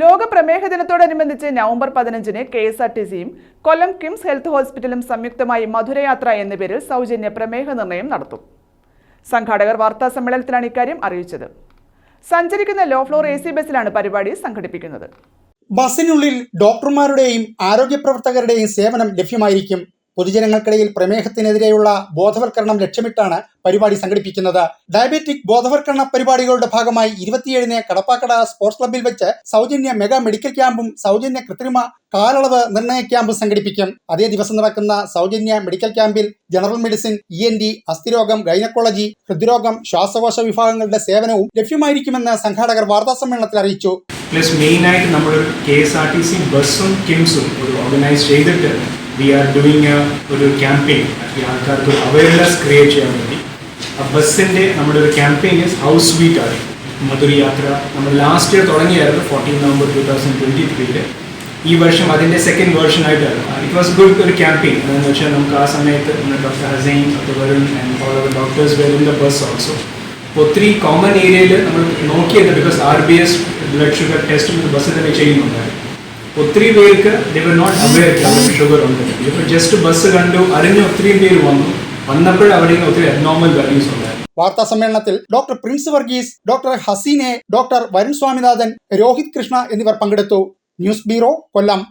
ലോക പ്രമേഹ ദിനത്തോടനുബന്ധിച്ച് നവംബർ പതിനഞ്ചിന് കെ എസ് ആർ ടി സിയും കൊല്ലം കിംസ് ഹെൽത്ത് ഹോസ്പിറ്റലും സംയുക്തമായി മധുരയാത്ര എന്ന പേരിൽ സൗജന്യ പ്രമേഹ നിർണയം നടത്തും. സംഘാടകർ വാർത്താ സമ്മേളനത്തിലാണ് ഇക്കാര്യം അറിയിച്ചത്. സഞ്ചരിക്കുന്ന ലോ ഫ്ലോർ എ സി ബസ്സിലാണ് പരിപാടി സംഘടിപ്പിക്കുന്നത്. ബസ്സിനുള്ളിൽ ഡോക്ടർമാരുടെയും ആരോഗ്യ പ്രവർത്തകരുടെയും സേവനം ലഭ്യമായിരിക്കും. പൊതുജനങ്ങൾക്കിടയിൽ പ്രമേഹത്തിനെതിരെയുള്ള ബോധവൽക്കരണം ലക്ഷ്യമിട്ടാണ് പരിപാടി സംഘടിപ്പിക്കുന്നത്. ഡയബറ്റിക് ബോധവൽക്കരണ പരിപാടികളുടെ ഭാഗമായി ഇരുപത്തിയേഴിന് കടപ്പാക്കട സ്പോർട്സ് ക്ലബ്ബിൽ വെച്ച് സൗജന്യ മെഗാ മെഡിക്കൽ ക്യാമ്പും സൗജന്യ കൃത്രിമ കാലളവ് നിർണയ ക്യാമ്പും സംഘടിപ്പിക്കും. അതേ ദിവസം നടക്കുന്ന സൗജന്യ മെഡിക്കൽ ക്യാമ്പിൽ general medicine E N T അസ്ഥിരോഗം gynaecology ഹൃദ്രോഗം ശ്വാസകോശ വിഭാഗങ്ങളുടെ സേവനവും ലഭ്യമായിരിക്കുമെന്ന് സംഘാടകർ വാർത്താസമ്മേളനത്തിൽ അറിയിച്ചു. പ്ലസ് മെയിനായിട്ട് നമ്മൾ K S R T C ബസ്സും കിംസും ഒരു ഓർഗനൈസ് ചെയ്തിട്ട് വി ആർ ഡൂയിങ് ഒരു ക്യാമ്പയിൻ ആൾക്കാർക്ക് ഒരു അവയർനെസ് ക്രിയേറ്റ് ചെയ്യാൻ വേണ്ടി. ആ ബസ്സിന്റെ നമ്മുടെ ഒരു ക്യാമ്പയിൻ ഇസ് ഹൗസ് വീക്ക് ആണ്. മധുരി യാത്ര നമ്മൾ last year തുടങ്ങിയായിരുന്നു fourteen November two thousand twenty ത്രീയിൽ ഈ വർഷം അതിന്റെ സെക്കൻഡ് വേർഷൻ ആയിട്ടായിരുന്നു ഇറ്റ് വാസ് ഗുഡ് ഒരു ക്യാമ്പയിൻ അതെന്ന് വെച്ചാൽ നമുക്ക് ആ സമയത്ത് doctor Hussain doctor Varun and all of doctors in the bus also ഒത്തിരി കോമൺ ഏരിയയിൽ നമ്മൾ നോക്കിയത് because R B S blood sugar test ബസ്സിൽ തന്നെ ചെയ്യുന്നുണ്ടായിരുന്നു. ഒത്തിരി പേർക്ക് നോട്ട് അവെയർ ഷുഗർ ഉണ്ട് ഇപ്പോൾ ജസ്റ്റ് ബസ് കണ്ടു അറിഞ്ഞ് ഒത്തിരി പേര് വന്നു. വന്നപ്പോൾ അവിടെ ഒത്തിരി അബ്നോർമൽ വാല്യൂസ് ഉണ്ടായിരുന്നു. വാർത്താ സമ്മേളനത്തിൽ ഡോക്ടർ പ്രിൻസ് വർഗീസ് ഡോക്ടർ ഹസീനെ ഡോക്ടർ വരുൺ സ്വാമിനാഥൻ രോഹിത് കൃഷ്ണ എന്നിവർ പങ്കെടുത്തു. News bureau Kollam.